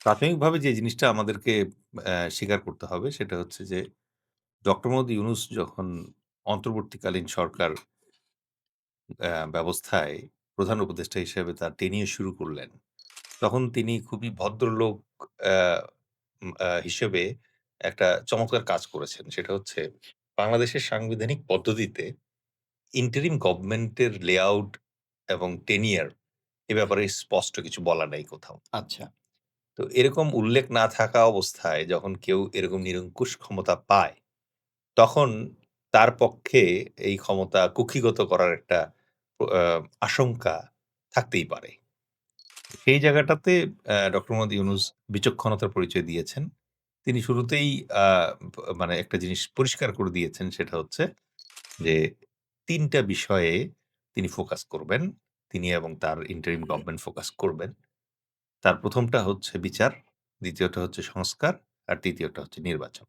প্রাথমিকভাবে যে জিনিসটা আমাদেরকে স্বীকার করতে হবে সেটা হচ্ছে যে, ডক্টর মোহাম্মদ ইউনুস যখন অন্তর্বর্তীকালীন সরকার ব্যবস্থায় প্রধান উপদেষ্টা হিসেবে তার টেনিওর শুরু করলেন, তখন তিনি খুবই ভদ্রলোক হিসেবে একটা চমৎকার কাজ করেছেন। সেটা হচ্ছে বাংলাদেশের সাংবিধানিক পদ্ধতিতে ইন্টারিম গভর্নমেন্টের লেআউট এবং টেনিওর এ ব্যাপারে স্পষ্ট কিছু বলা নাই কোথাও। আচ্ছা। তো এরকম উল্লেখ না থাকা অবস্থায় যখন কেউ এরকম নিরঙ্কুশ ক্ষমতা পায়, তখন তার পক্ষে এই ক্ষমতা কুক্ষিগত করার একটা আ আশঙ্কা থাকতেই পারে। সেই জায়গাটাতে ডক্টর মোহাম্মদ ইউনুস বিচক্ষণতার পরিচয় দিয়েছেন। তিনি শুরুতেই আ মানে একটা জিনিস পরিষ্কার করে দিয়েছেন সেটা হচ্ছে যে ৩ টা বিষয়ে তিনি ফোকাস করবেন। তিনি এবং তার ইন্টারিম গভর্নমেন্ট ফোকাস করবেন। তার প্রথমটা হচ্ছে বিচার, দ্বিতীয়টা হচ্ছে সংস্কার, আর তৃতীয়টা হচ্ছে নির্বাচন।